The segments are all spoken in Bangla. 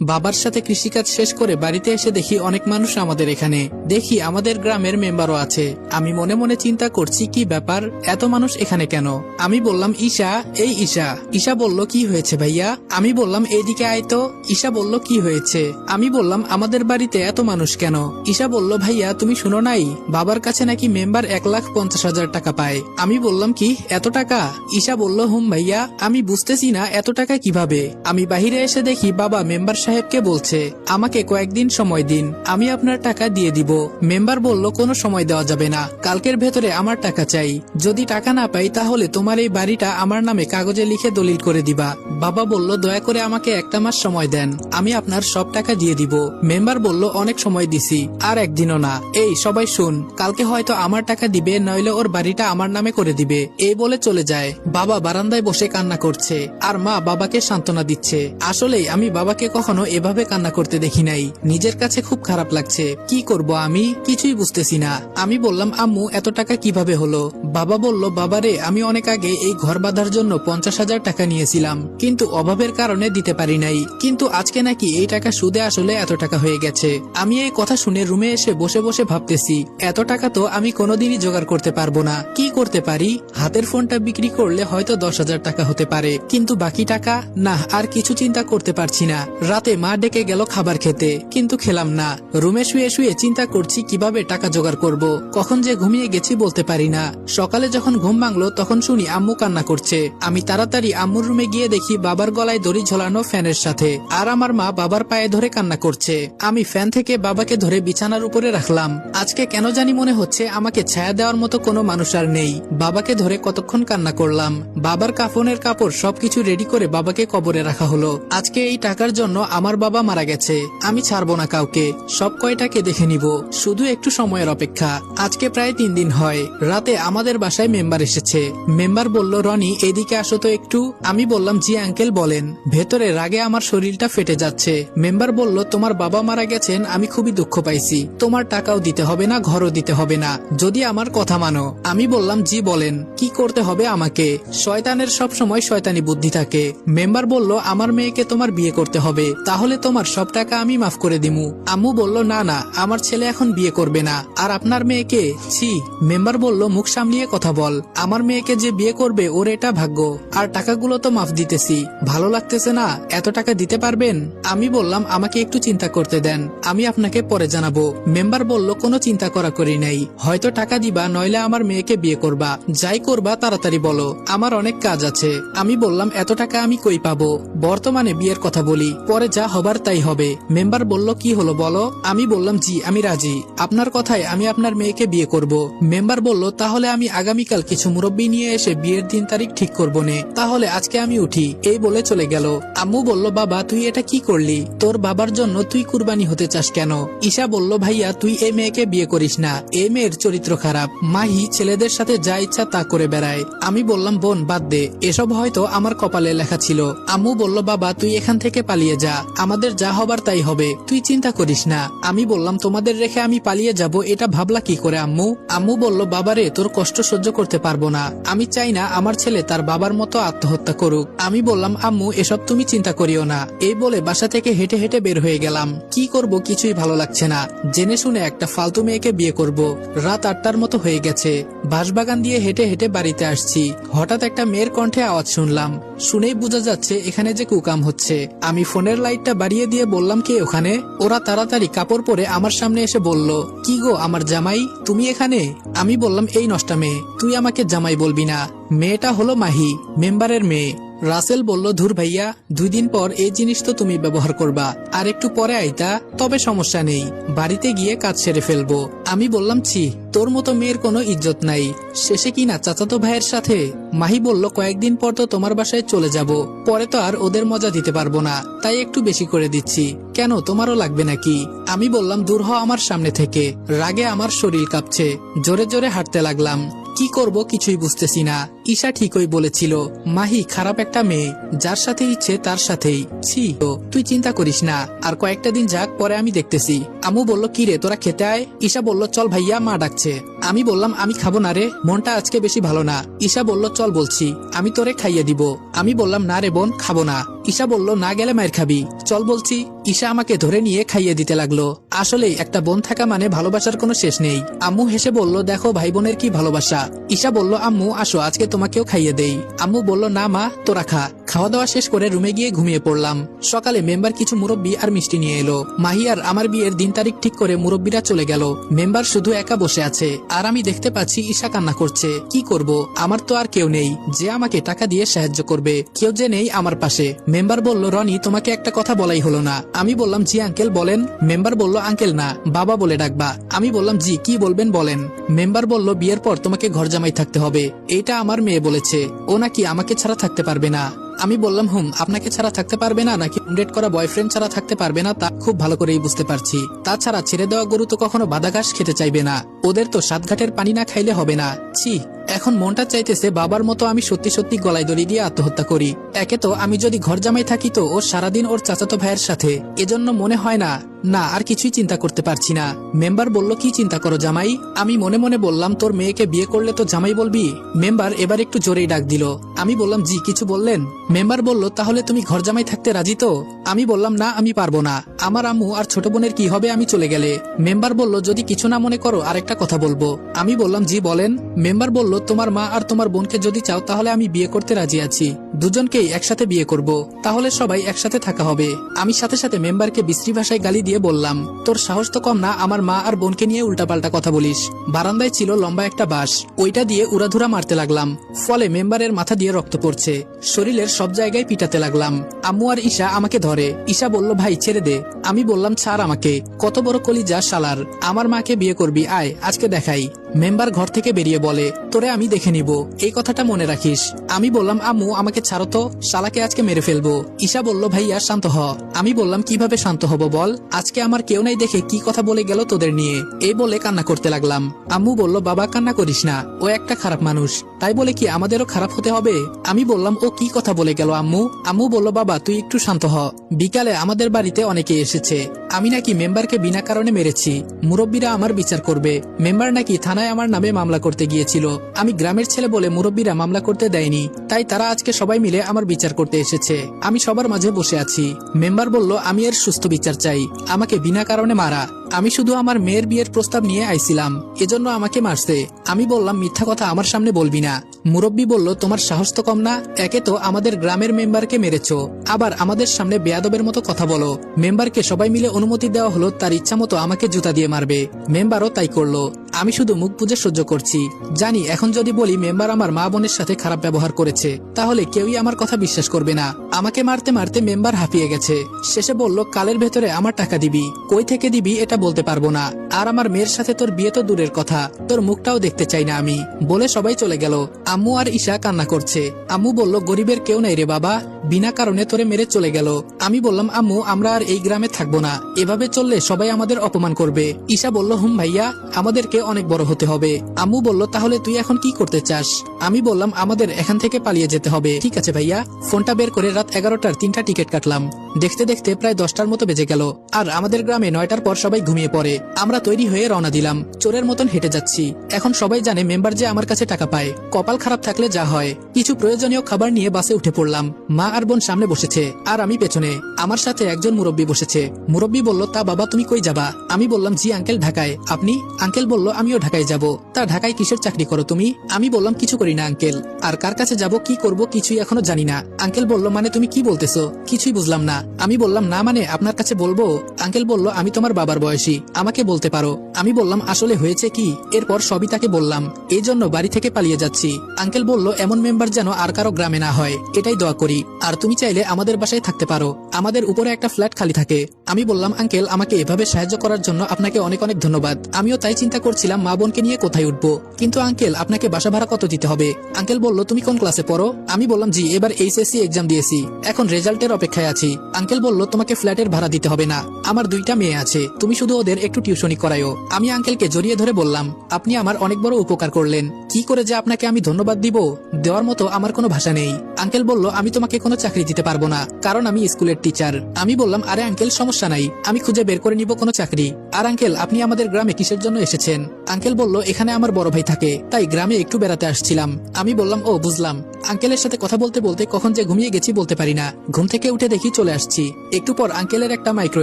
বাবার সাথে কৃষিকাজ শেষ করে বাড়িতে এসে দেখি অনেক মানুষ আমাদের এখানে। দেখি আমাদের গ্রামের মেম্বারও আছে। আমি মনে মনে চিন্তা করছি, কি ব্যাপার? এত মানুষ এখানে কেন? আমি বললাম, ঈশা, এই ঈশা। ঈশা বলল, কি হয়েছে ভাইয়া? আমি বললাম এইদিকে আয় তো। ঈশা বলল, কি হয়েছে? আমি বললাম, আমাদের বাড়িতে এত মানুষ কেন? ঈশা বলল, ভাইয়া, তুমি শুনো নাই? বাবার কাছে নাকি মেম্বার এক লাখ পঞ্চাশ হাজার টাকা পায়। আমি বললাম, কি? এত টাকা? ঈশা বলল, হুম ভাইয়া, আমি বুঝতেছি না, এত টাকা কীভাবে? আমি বাহিরে এসে দেখি বাবা মেম্বার সাহেবকে বলছে, আমাকে কয়েকদিন সময় দিন, আমি আপনার টাকা দিয়ে দিব। মেম্বার বলল, কোনো সময় দেওয়া যাবে না, কালকের ভেতরে আমার টাকা চাই। যদি টাকা না পাই, তাহলে তোমার এই বাড়িটা আমার নামে কাগজে লিখে দলিল করে দিবা। বাবা বলল, দয়া করে আমাকে একটা মাস সময় দেন, আমি আপনার সব টাকা দিয়ে দিব। মেম্বার বলল, অনেক সময় দিছি, আর একদিনও না। এই, সবাই শুন, কালকে হয়তো আমার টাকা দিবে, নইলে ওর বাড়িটা আমার নামে করে দিবে। এই বলে চলে যায়। বাবা বারান্দায় বসে কান্না করছে, আর মা বাবাকে সান্ত্বনা দিচ্ছে। আসলেই আমি বাবাকে কখনো এভাবে কান্না করতে দেখি নাই। নিজের কাছে খুব খারাপ লাগছে। কি করব আমি? কিছুই বুঝতেছি না। আমি বললাম, আম্মু, এত টাকা কীভাবে হলো? বাবা বলল, বাবারে, আমি অনেক আগে এই ঘর বাঁধার জন্য পঞ্চাশ হাজার টাকা নিয়েছিলাম। কিন্তু অভাবের কারণে দিতে পারি নাই। কিন্তু আজকে নাকি এই টাকা সুদে আসলে এত টাকা হয়ে গেছে। আমি এই কথা শুনে রুমে এসে বসে বসে ভাবতেছি, এত টাকা তো আমি কোনোদিনই জোগাড় করতে পারব না। কি করতে পারি? হাতের ফোনটা বিক্রি করলে হয়তো দশ হাজার টাকা হতে পারে। কিন্তু বাকি টাকা? না, আর কিছু চিন্তা করতে পারছি না। রাতে মা ডেকে গেল খাবার খেতে, কিন্তু খেলাম না। রুমে শুয়ে শুয়ে চিন্তা করছি কীভাবে টাকা জোগাড় করব। কখন যে ঘুমিয়ে গেছি বলতে পারি না। সকালে যখন ঘুম ভাঙলো, তখন শুনি আম্মু কান্না করছে। আমি তাড়াতাড়ি আম্মুর রুমে গিয়ে দেখি বাবার গলায় দড়ি ঝোলানো ফ্যানের সাথে, আর আমার মা বাবার পায়ে ধরে কান্না করছে। আমি ফ্যান থেকে বাবাকে ধরে বিছানার উপরে রাখলাম। আজকে কেন জানি মনে হচ্ছে আমাকে ছায়া দেওয়ার মতো কোনো মানুষ আর নেই। বাবাকে ধরে কতক্ষণ কান্না করলাম। বাবার কাফনের কাপড় সবকিছু রেডি করে বাবাকে কবরে রাখা হলো। আজকে এই টাকার জন্য আমার বাবা মারা গেছে, আমি ছাড়বো না কাউকে। সব কয়টাকে দেখে নিব, শুধু একটু সময়ের অপেক্ষা। আজকে প্রায় তিন দিন হয়, রাতে আমাদের বাসায় মেম্বার এসেছে। মেম্বার বলল, রনি, এদিকে আসো তো একটু। আমি বললাম, জি আঙ্কেল, বলেন। ভেতরে রাগে আমার শরীরটা ফেটে যাচ্ছে। মেম্বার বলল, তোমার বাবা মারা গেছেন, আমি খুবই দুঃখ পাইছি। তোমার টাকাও দিতে হবে না, ঘরও দিতে হবে না। যদি আমার কথা মানো। আমি বললাম, জি, বলেন। কি করতে হবে আমাকে? শয়তানের সব সময় শয়তানি বুদ্ধি থাকে। মেম্বার বলল, আমার মেয়েকে তোমার বিয়ে করতে হবে। তাহলে তোমার সব টাকা আমি মাফ করে দিমু। আম্মু বলল, না না, আমার ছেলে এখন বিয়ে করবে না। আর আপনার মেয়েকে, ছি। মেম্বার বলল, মুখ সামলিয়ে কথা বল। আমার মেয়েকে যে বিয়ে করবে, ওর এটা ভাগ্য। আর টাকাগুলো তো মাফ দিতেছি। ভালো লাগতেছে না? এত টাকা দিতে পারবেন? আমি বললাম, আমাকে একটু চিন্তা করতে দেন। আমি আপনাকে পরে জানাব। মেম্বার বলল, কোনো চিন্তা করা করি নাই। হয়তো টাকা দিবা, নইলে আমার মেয়েকে বিয়ে করবা। যাই করবা, তাড়াতাড়ি বলো। আমার অনেক কাজ আছে। আমি বললাম, এত টাকা আমি কই পাবো? বর্তমানে বিয়ের কথা বলি। পরে যা হবার তাই হবে। মেম্বার বলল, কি হলো বলো? আমি বললাম, জি, আমি রাজি। আপনার কথায় আমি আপনার মেয়েকে বিয়ে করব। মেম্বার বলল, তাহলে আমি আগামীকাল কিছু মুরব্বী নিয়ে এসে বিয়ের দিন তারিখ ঠিক করব নে। তাহলে আজকে আমি উঠি। এই বলে চলে গেল। আম্মু বলল, বাবা, তুই এটা কি করলি? তোর বাবার জন্য তুই কুরবানি হতে চাস কেন? ঈশা বলল, ভাইয়া, তুই এই মেয়েকে বিয়ে করিস না। এই মেয়ের চরিত্র খারাপ। মাহি ছেলেদের সাথে যা ইচ্ছা তা করে বেড়ায়। আমি বললাম, বোন, বাদ দে। এসব হয়তো আমার কপালে লেখা ছিল। আম্মু বলল, বাবা, তুই এখান থেকে পালিয়ে যা। আমাদের যা হবার তাই হবে। তুই চিন্তা করিস না। আমি বললাম, তোমাদের রেখে আমি পালিয়ে যাব। এটা ভাবলা কি করে আম্মু? আম্মু বলল, বাবারে, তোর কষ্ট সহ্য করতে পারব না। আমি চাই না আমার ছেলে তার বাবার মতো আত্মহত্যা করুক। আমি বললাম, আম্মু, এসব তুমি চিন্তা করিও না। এই বলে বাসা থেকে হেঁটে হেঁটে বের হয়ে গেলাম। কি করব কিছুই ভালো লাগছে না। জেনে শুনে একটা ফালতু মেয়েকে বিয়ে করব। রাত আটটার মতো হয়ে গেছে। বাঁশবাগান দিয়ে হেঁটে হেঁটে বাড়িতে আসছি। হঠাৎ একটা মেয়ের কণ্ঠে আওয়াজ শুনলাম। শুনেই বোঝা যাচ্ছে, এখানে যে কুকাম হচ্ছে। আমি ফোনের লাইটটা বাড়িয়ে দিয়ে বললাম, কে ওখানে? ওরা তাড়াতাড়ি কাপড় পরে আমার সামনে এসে বলল, কি গো আমার জামাই? তুমি এখানে? আমি বললাম, এই নষ্টা মেয়ে, তুই আমাকে জামাই বলবি না। মেয়েটা হলো মাহি, মেম্বারের মেয়ে। রাসেল বলল, ধুর ভাইয়া, দুই দিন পর এই জিনিস তো তুমি ব্যবহার করবা। আর একটু পরে আইতা, তবে সমস্যা নেই। বাড়িতে গিয়ে কাজ সেরে ফেলব। আমি বললাম, ছি, তোর মতো মেয়ের কোনো ইজ্জত নাই। শেষে কিনা চাচাতো ভাইয়ের সাথে? মাহি বলল, কয়েকদিন পর তো তোমার বাসায় চলে যাব। পরে তো আর ওদের মজা দিতে পারব না। তাই একটু বেশি করে দিচ্ছি। কেন, তোমারও লাগবে নাকি? আমি বললাম, দূর হ আমার সামনে থেকে। রাগে আমার শরীর কাঁপছে। জোরে জোরে হাঁটতে লাগলাম। কি করব কিছুই বুঝতেছি না। ঈশা ঠিকই বলেছিল, মাহি খারাপ একটা মেয়ে, যার সাথে ইচ্ছে তার সাথেই। ছি তুই চিন্তা করিস না, আর কয়েকটা দিন যাক, পরে আমি দেখতেছি। আমু বলল, কি রে, তোরা খেতে আয়? ঈশা বলল, চল ভাইয়া, মা ডাকছে। আমি বললাম, আমি খাব না রে, মনটা আজকে বেশি ভালো না। ঈশা বলল, চল বলছি, আমি তোরে খাইয়ে দিব। আমি বললাম, না রে বোন, খাব না। ঈশা বলল, না গেলে মায়ের খাবি। চল বলছি। ঈশা আমাকে ধরে নিয়ে খাইয়ে দিতে লাগল। আসলেই একটা বোন থাকা মানে ভালোবাসার কোনো শেষ নেই। আম্মু হেসে বলল, দেখো ভাই বোনের কি ভালোবাসা। ঈশা বলল, আম্মু, আসো, আজকে তোমাকেও খাইয়ে দেই। আম্মু বলল, না মা, তোরা খা। খাওয়া দাওয়া শেষ করে রুমে গিয়ে ঘুমিয়ে পড়লাম। সকালে মেম্বার কিছু মুরব্বী আর মিষ্টি নিয়ে এলো। মাহি আর আমার বিয়ের দিন তারিখ ঠিক করে মুরব্বীরা চলে গেল। মেম্বার শুধু একা বসে আছে। আর আমি দেখতে পাচ্ছি ঈশা কান্না করছে। কি করব? আমার তো আর কেউ নেই। যে আমাকে টাকা দিয়ে সাহায্য করবে, কেউ যে নেই আমার পাশে। মেম্বার বলল, রনি, তোমাকে একটা কথা বলাই হলো না। আমি বললাম, জি আঙ্কেল, বলেন। মেম্বার বলল, আঙ্কেল না, বাবা বলে ডাকবা। আমি বললাম, জি, কি বলবেন বলেন? মেম্বার বলল, বিয়ের পর তোমাকে ঘর জামাই থাকতে হবে। এটা আমার মেয়ে বলেছে, ও নাকি আমাকে ছাড়া থাকতে পারবে না। আমি বললাম, হুম, আপনাকে ছাড়া থাকতে পারবে না, নাকি ডেট করা বয়ফ্রেন্ড ছাড়া থাকতে পারবে না, তা খুব ভালো করেই বুঝতে পারছি। তাছাড়া ছেড়ে দেওয়া গরু তো কখনো বাদা ঘাস খেতে চাইবে না। ওদের তো সাতঘাটের পানি না খাইলে হবে না। ছি এখন মনটা চাইতেছে বাবার মতো আমি সত্যি সত্যি গলায় দড়ি দিয়ে আত্মহত্যা করি। একে তো আমি যদি ঘর জামাই থাকি তো ওর সারাদিন ওর চাচাতো ভাইয়ের সাথে। এজন্য মনে হয় না না, আর কিছুই চিন্তা করতে পারছি না। মেম্বার বলল, কি চিন্তা করো জামাই? আমি মনে মনে বললাম, তোর মেয়েকে বিয়ে করলে তো জামাই বলবি? মেম্বার এবার একটু জোরেই ডাক দিল। আমি বললাম, জি, কিছু বললেন? মেম্বার বলল, তাহলে তুমি ঘর জামাই থাকতে রাজি তো? আমি বললাম, না, আমি পারব না। আমার আম্মু আর ছোট বোনের কি হবে আমি চলে গেলে? মেম্বার বলল, যদি কিছু না মনে করো, আরেকটা কথা বলব। আমি বললাম, জি, বলেন। মেম্বার বলল তোমার মা আর তোমার বোনকে যদি চাও তাহলে আমি বিয়ে করতে রাজি আছি। দুজনকেই একসাথে বিয়ে করব, তাহলে সবাই একসাথে থাকা হবে। আমি সাথে সাথে মেম্বারকে বিশ্রী ভাষায় গালি দিয়ে বললাম, তোর সাহস তো কম না আমার মা আর বোনকে নিয়ে উল্টাপাল্টা কথা বলিস। বারান্দায় ছিল লম্বা একটা বাঁশ, ওইটা দিয়ে উড়াধুরা মারতে লাগলাম, ফলে মেম্বারের মাথা দিয়ে রক্ত পড়ছে। শরীরের সব জায়গায় পিটাতে লাগলাম। আম্মু আর ঈশা আমাকে ধরে, ঈশা বলল, ভাই, ছেড়ে দে। আমি বললাম, ছাড় আমাকে, কত বড় কলিজা শালার। আমার মাকে বিয়ে করবি, আয়, আজকে দেখাই। মেম্বার ঘর থেকে বেরিয়ে বলে, তোরে আমি দেখে নিব, এই কথাটা মনে রাখিস। আমি বললাম, আম্মু, আমাকে ছাড়ো তো, শালাকে আজকে মেরে ফেলব। ঈশা বলল, ভাইয়া, শান্ত হ। আমি বললাম, কীভাবে শান্ত হব বল? আজকে আমার কেউ নাই দেখে কি কথা বলে গেল তোদের নিয়ে? এই বলে কান্না করতে লাগলাম। আম্মু বলল, বাবা, কান্না করিস না। ও একটা খারাপ মানুষ। তাই বলে কি আমাদেরও খারাপ হতে হবে? আমি বললাম, ও কি কথা বলে গেল আম্মু? আম্মু বলল, বাবা, তুই একটু শান্ত হ। বিকালে আমাদের বাড়িতে অনেকে এসেছে। আমি নাকি মেম্বারকে বিনা কারণে মেরেছি। মুরব্বীরা আমার বিচার করবে। মেম্বার নাকি থানায় আমার নামে মামলা করতে গিয়েছিল। আমি গ্রামের ছেলে বলে মুরব্বীরা মামলা করতে দেয়নি। তাই তারা আজকে সবাই মিলে আমার বিচার করতে এসেছে। আমি সবার মাঝে বসে আছি। মেম্বার বলল, আমি এর সুস্থ বিচার চাই। আমাকে বিনা কারণে মারা। আমি শুধু আমার মেয়ের বিয়ের প্রস্তাব নিয়ে আইছিলাম। এজন্য আমাকে মারছে। আমি বললাম, মিথ্যা কথা আমার সামনে বলবি না। মুরব্বী বলল, তোমার সাহস তো কম না। একে তো আমাদের গ্রামের মেম্বারকে মেরেছ। আবার আমাদের সামনে বেয়াদবের মতো কথা বলো। মেম্বারকে সবাই মিলে অনুমতি দেওয়া হলো, তার ইচ্ছা মতো আমাকে জুতা দিয়ে মারবে। মেম্বারও তাই করল। আমি শুধু মুখ বুঝে সহ্য করছি। জানি, এখন যদি বলি, মেম্বার আমার মা বোনের সাথে খারাপ ব্যবহার করেছে। তাহলে কেউই আমার কথা বিশ্বাস করবে না। আমাকে মারতে মারতে মেম্বার হাঁপিয়ে গেছে। শেষে বলল, কালের ভেতরে আমার টাকা দিবি। কই থেকে দিবি এটা বলতে পারব না। আর আমার মেয়ের সাথে তোর বিয়ে তো দূরের কথা। তোর মুখটাও দেখতে চাই না আমি। বলে সবাই চলে গেল। আম্মু আর ঈশা কান্না করছে। আম্মু বলল, গরিবের কেউ নাই রে বাবা। বিনা কারণে তোরে মেরে চলে গেল। আমি বললাম, আম্মু, আমরা আর এই গ্রামে থাকব না। এভাবে চললে সবাই আমাদের অপমান করবে। ঈশা বলল, হুম ভাইয়া, আমাদেরকে অনেক বড় হতে হবে। আম্মু বলল, তাহলে তুই এখন কি করতে চাস? আমি বললাম, আমাদের এখান থেকে পালিয়ে যেতে হবে। ঠিক আছে ভাইয়া ফোনটা বের করে রাত এগারোটার তিনটা টিকিট কাটলাম। দেখতে দেখতে প্রায় দশটার মতো বেজে গেল, আর আমাদের গ্রামে নয়টার পর সবাই ঘুমিয়ে পড়ে। আমরা তৈরি হয়ে রওনা দিলাম। চোরের মতন হেঁটে যাচ্ছি। এখন সবাই জানে মেম্বার যে আমার কাছে টাকা পায়। কপাল খারাপ থাকলে যা হয়। কিছু প্রয়োজনীয় খাবার নিয়ে বাসে উঠে পড়লাম। মা আর বোন সামনে বসেছে, আর আমি পেছনে। আমার সাথে একজন মুরব্বী বসেছে। মুরব্বী বলল, তা বাবা, তুমি কই যাবা? আমি বললাম, জি, আঙ্কেল ঢাকায়। আপনি? আঙ্কেল বলল, আমিও ঢাকায় যাব। তা ঢাকায় কিসের চাকরি করো তুমি? আমি বললাম, কিছু করি না, আঙ্কেল। আর কার কাছে যাব, কি করব, কিছুই এখনও জানি না। আঙ্কেল বলল মানে তুমি কি বলতেছো? কিছুই বুঝলাম না। আমি বললাম, না মানে আপনার কাছে বলব? আঙ্কেল বলল, আমি তোমার বাবার বয়সী, আমাকে বলতে পারো। আমি বললাম, আসলে হয়েছে কি? এরপর সবই তাকে বললাম, এই জন্য বাড়ি থেকে পালিয়ে যাচ্ছি। আঙ্কেল বলল, এমন মেম্বার যেন আর কারও গ্রামে না হয়, এটাই দোয়া করি। আর তুমি চাইলে আমাদের বাসায় থাকতে পারো। আমাদের উপরে একটা ফ্ল্যাট খালি থাকে। আমি বললাম, আঙ্কেল, আমাকে এভাবে সাহায্য করার জন্য আপনাকে অনেক অনেক ধন্যবাদ। আমিও তাই চিন্তা করছিলাম, মা বোনকে নিয়ে কোথায় উঠবো। কিন্তু আঙ্কেল, আপনাকে বাসা ভাড়া কত দিতে হবে? আঙ্কেল বলল, তুমি কোন ক্লাসে পড়ো? আমি বললাম, জি, এবার এইচএসসি এক্সাম দিয়েছি। এখন রেজাল্টের অপেক্ষায় আছি। আঙ্কেল বলল, তোমাকে ফ্ল্যাটের ভাড়া দিতে হবে না। আমার দুইটা মেয়ে আছে। তুমি শুধু ওদের একটু টিউশনি করায়ও আমি আঙ্কেলকে জড়িয়ে ধরে বললাম, আপনি আমার অনেক বড় উপকার করলেন। কি করে যে আপনাকে আমি ধন্যবাদ দিব, দেওয়ার মতো আমার কোনো ভাষা নেই। আঙ্কেল বলল, আমি তোমাকে কোনো চাকরি দিতে পারব না, কারণ আমি স্কুলের টিচার। আমি বললাম, আরে আঙ্কেল, সমস্যা নাই। আমি খুঁজে বের করে নিব কোনো চাকরি। আর আঙ্কেল, আপনি আমাদের গ্রামে কিসের জন্য এসেছেন? আঙ্কেল বলল, এখানে আমার বড় ভাই থাকে, তাই গ্রামে একটু বেড়াতে আসছিলাম। আমি বললাম, ও, বুঝলাম। আঙ্কেলের সাথে কথা বলতে বলতে কখন যে ঘুমিয়ে গেছি বলতে পারি না। ঘুম থেকে উঠে দেখি চলে আসছি। একটু পর আঙ্কেলের একটা মাইক্রো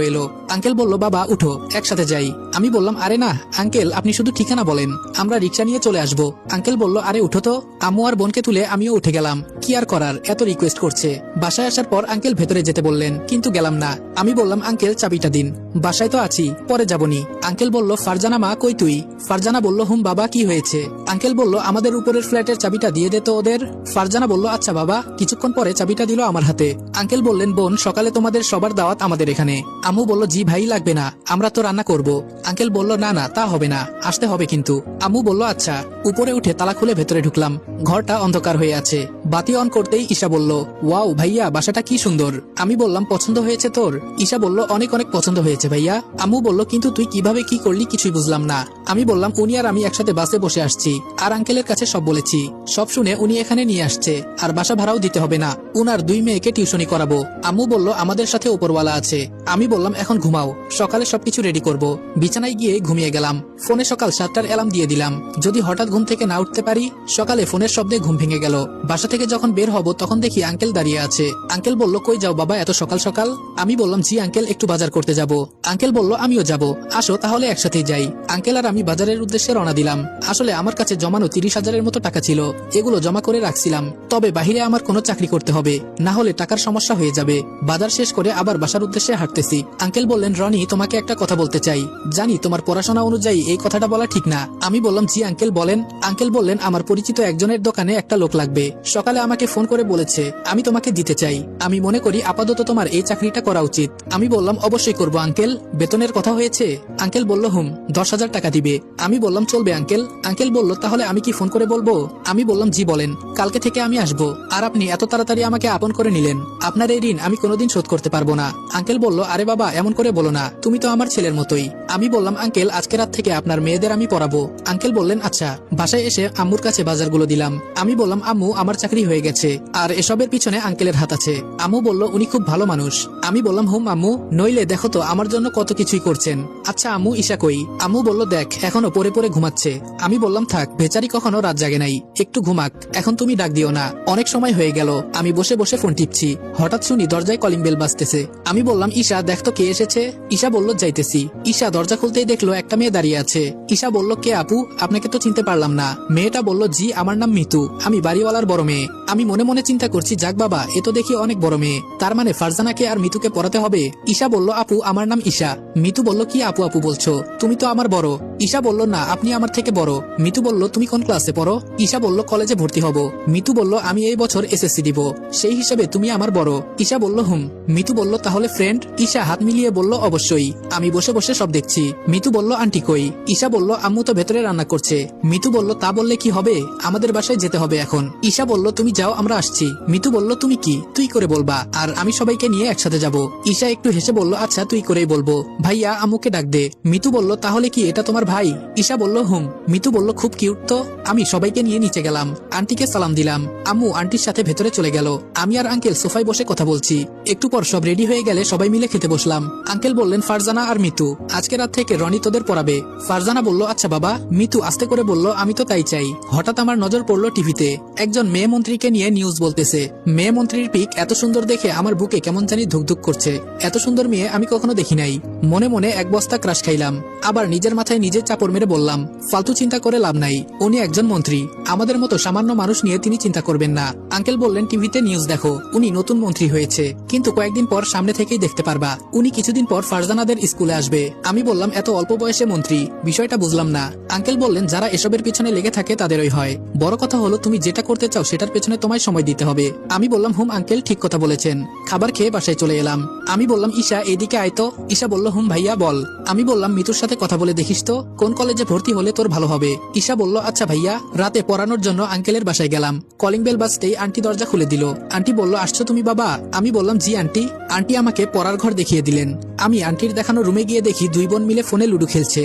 এলো। আঙ্কেল বলল, বাবা, উঠো, একসাথে যাই। আমি বললাম, আরে না, আঙ্কেল, আপনি শুধু ঠিকানা বলেন। আমরা রিক্সা নিয়ে চলে আসব। আঙ্কেল বলল, আরে, উঠো তো। আম্মু আর বোনকে তুলে আমিও উঠে গেলাম। কি আর করার, এত রিকোয়েস্ট করছে। বাসায় আসার পর আঙ্কেল ভেতরে যেতে বললেন, কিন্তু গেলাম না। আমি বললাম, আঙ্কেল, চাবিটা দিন। বাসায় তো আছি, পরে যাবনি। আঙ্কেল বলল, ফারজানা মা, কই তুই? ফারজানা বলল, হুম, বাবা, কি হয়েছে? আঙ্কেল বলল, আমাদের উপরের ফ্ল্যাটের চাবিটা দিয়ে দে তো ওদের? ফারজানা বলল আচ্ছা বাবা, কিছুক্ষণ পরে চাবিটা দিল আমার হাতে। আঙ্কেল বললেন, বোন, সকালে তোমাদের সবার দাওয়াত আমাদের এখানে। আমু বলল, জি ভাই, লাগবে না। আমরা তো রান্না করব। আঙ্কেল বলল, না না, তা হবে না। আসতে হবে কিন্তু। আমু বলল আচ্ছা। উপরে উঠে তালা খুলে ভেতরে ঢুকলাম। ঘরটা অন্ধকার হয়ে আছে। বাতি অন করতেই ঈশা বলল, ওয়াও ভাইয়া, বাসাটা কি সুন্দর। আমি বললাম, পছন্দ হয়েছে তোর? ঈশা বলল, অনেক অনেক পছন্দ হয়েছে ভাইয়া। আম্মু বলল, কিন্তু তুই কীভাবে কি করলি কিছুই বুঝলাম না। আমি বললাম, উনি আর আমি একসাথে বাসে বসে আসছি। আর আঙ্কেলের কাছে সব বলেছি। সব শুনে উনি এখানে নিয়ে আসছে। আর বাসা ভাড়াও দিতে হবে না। উনার দুই মেয়েকে টিউশনি করাবো। আম্মু বলল, আমাদের সাথে উপরওয়ালা আছে। আমি বললাম, এখন ঘুমাও। সকালে সবকিছু রেডি করব। বিছানায় গিয়ে ঘুমিয়ে গেলাম। ফোনে সকাল সাতটার অ্যালার্ম দিয়ে দিলাম। যদি হঠাৎ ঘুম থেকে না উঠতে পারি, সকালে ফোনের শব্দে ঘুম ভেঙে গেল। বাসা যখন বের হব, তখন দেখি আঙ্কেল দাঁড়িয়ে আছে। আঙ্কেল বলল, কই যাও বাবা, এত সকাল সকাল? আমি বললাম, জি আঙ্কেল, একটু বাজার করতে যাব। আঙ্কেল বলল, আমিও যাব। আসো, তাহলে একসাথেই যাই। আঙ্কেল আর আমি বাজারের উদ্দেশ্যে রওনা দিলাম। আসলে আমার কাছে জমানো তিরিশ হাজারের মতো টাকা ছিল। এগুলো জমা করে রাখছিলাম। তবে বাহিরে আমার কোনো চাকরি করতে হবে। না হলে টাকার সমস্যা হয়ে যাবে। বাজার শেষ করে আবার বাসার উদ্দেশ্যে হাঁটতেছি। আঙ্কেল বললেন, রনি, তোমাকে একটা কথা বলতে চাই। জানি তোমার পড়াশোনা অনুযায়ী এই কথাটা বলা ঠিক না। আমি বললাম, জি আঙ্কেল, বলেন। আঙ্কেল বললেন, আমার পরিচিত একজনের দোকানে একটা লোক লাগবে। সকালে আমাকে ফোন করে বলেছে, আমি তোমাকে দিতে চাই। আমি মনে করি আপাতত তোমার এই চাকরিটা করা উচিত। আমি বললাম, অবশ্যই করব, আঙ্কেল। বেতনের কথা হয়েছে। আঙ্কেল বলল, হুম, দশ হাজার টাকা দিবে। আমি বললাম, চলবে, আঙ্কেল। আঙ্কেল বলল, তাহলে আমি কি ফোন করে বলব? আমি বললাম, জি, বলেন। কালকে থেকে আমি আসব। আর আপনি এত তাড়াতাড়ি আমাকে আপন করে নিলেন। আপনার এই ঋণ আমি কোনোদিন শোধ করতে পারব না। আঙ্কেল বলল, আরে বাবা, এমন করে বলো না। তুমি তো আমার ছেলের মতোই। আমি বললাম, আঙ্কেল, আজকে রাত থেকে আপনার মেয়েদের আমি পড়াবো। আঙ্কেল বললেন আচ্ছা। বাসায় এসে আম্মুর কাছে বাজারগুলো দিলাম। আমি বললাম, আম্মু, আমার চাকরি হয়ে গেছে। আর এসবের পিছনে আঙ্কেলের হাত আছে। আম্মু বলল, উনি খুব ভালো মানুষ। আমি বললাম, হুম, আম্মু। নইলে দেখো তো, আমার জন্য কত কিছুই করছেন। আচ্ছা আম্মু, ঈশা কই? আম্মু বলল, দেখ, এখনও পরে পরে ঘুমাচ্ছে। আমি বললাম, থাক, বেচারি কখনো রাত জাগে নাই। একটু ঘুমাক, এখন তুমি ডাক দিও না। অনেক সময় হয়ে গেল, আমি বসে বসে ফোন টিপছি। হঠাৎ শুনি দরজায় কলিং বেল বাজতেছে। আমি বললাম, ঈশা, দেখ তো কে এসেছে? ঈশা বলল, যাইতেছি। ঈশা দরজা খুলতেই দেখল, একটা মেয়ে দাঁড়িয়ে আছে। ঈশা বলল, কে আপু? আপনাকে তো চিনতে পারলাম না। মেয়েটা বলল, জি, আমার নাম মিতু। আমি বাড়িওয়ালার বড় মেয়ে। আমি মনে মনে চিন্তা করছি, যাক বাবা, এ তো দেখি অনেক বড় মেয়ে। তার মানে ফারজানাকে আর মিতুকে পড়াতে হবে? ঈশা বলল, আপু, আমার নাম ঈশা। মিতু বলল, কি আপু আপু বলছো? তুমি তো আমার বড়। ঈশা বলল, না, আপনি আমার থেকে বড়। মিতু বলল, তুমি কোন ক্লাসে পড়ো? ঈশা বলল, কলেজে ভর্তি হব। মিতু বলল, আমি এই বছর এসএসসি দিব। সেই হিসেবে তুমি আমার বড়। ঈশা বলল, হুম। মিতু বলল, তাহলে ফ্রেন্ড? ঈশা হাত মিলিয়ে বলল, অবশ্যই। আমি বসে বসে সব দেখছি। মিতু বলল, আন্টি কই? ঈশা বলল, আম্মু তো ভেতরে রান্না করছে। মিতু বলল, তা বললে কি হবে? আমাদের বাসায় যেতে হবে এখন। ঈশা বলল তুমি যাও, আমরা আসছি। মিতু বলল, তুমি কি? তুই করে বলবা। আর আমি সবাইকে নিয়ে একসাথে যাব। ঈশা একটু হেসে বলল আচ্ছা তুই করেই বলব। ভাইয়া আমুকে ডাক দে। মিতু বলল, তাহলে কি এটা তোমার ভাই? ঈশা বলল, হুম। মিতু বলল, খুব কিউট তো। আমি সবাইকে নিয়ে নিচে গেলাম। আন্টিকে সালাম দিলাম। আম্মু আন্টির সাথে ভেতরে চলে গেল। আমি আর আঙ্কেল সোফায় বসে কথা বলছি। একটু পর সব রেডি হয়ে গেলে সবাই মিলে খেতে বসলাম। আঙ্কেল বললেন, ফারজানা আর মিতু, আজকে রাত থেকে রনি তোদের পড়াবে। ফারজানা বলল আচ্ছা বাবা। মিতু আস্তে করে বলল, আমি তো তাই চাই। হঠাৎ আমার নজর পড়ল টিভিতে। একজন মেয়ে মন্ত্রীকে নিয়ে নিউজ বলতেছে। মেয়ে মন্ত্রীর পিক এত সুন্দর দেখে আমার বুকে কেমন জানি ধুকধুক করছে। এত সুন্দর মেয়ে আমি কখনো দেখি নাই। মনে মনে এক বস্তা ক্রাশ খাইলাম। আবার নিজের মাথায় নিজে চাপড় মেরে বললাম, ফালতু চিন্তা করে লাভ নাই। উনি একজন মন্ত্রী। আমাদের মতো সামান্য মানুষ নিয়ে তিনি চিন্তা করবেন না। আঙ্কেল বললেন, টিভিতে নিউজ দেখো। উনি নতুন মন্ত্রী হয়েছে। কিন্তু কয়েকদিন পর সামনে থেকেই দেখতে পারবা। উনি কিছুদিন পর ফারজানাদের স্কুলে আসবে। আমি বললাম, এত অল্প বয়সে মন্ত্রী। বিষয়টা বুঝলাম না। আঙ্কেল বললেন, যারা এসবের পিছনে লেগে থাকে তাদেরই হয়। বড় কথা হলো, তুমি যেটা করতে চাও সেটার পেছনে তোমায় সময় দিতে হবে। আমি বললাম, হুম আঙ্কেল ঠিক কথা বলেছেন। খাবার খেয়ে বাসায় চলে এলাম। আমি বললাম, ঈশা, এদিকে আয় তো। ঈশা বলল, হুম, ভাইয়া, বল। আমি বললাম, মিতুর সাথে কথা বলে দেখিস তো, কোন কলেজে ভর্তি হলে তোর ভালো হবে? ঈশা বলল আচ্ছা ভাইয়া, রাতে পড়ানোর জন্য আঙ্কেলের বাসায় গেলাম। কলিং বেল বাজতেই আন্টি দরজা খুলে দিল। আন্টি বলল, আসছো তুমি, বাবা? আমি বললাম, জি আন্টি আন্টি আমাকে পড়ার ঘর দেখিয়ে দিলেন। আমি আন্টির দেখানো রুমে গিয়ে দেখি দুই বোন মিলে ফোনে লুডো খেলছে।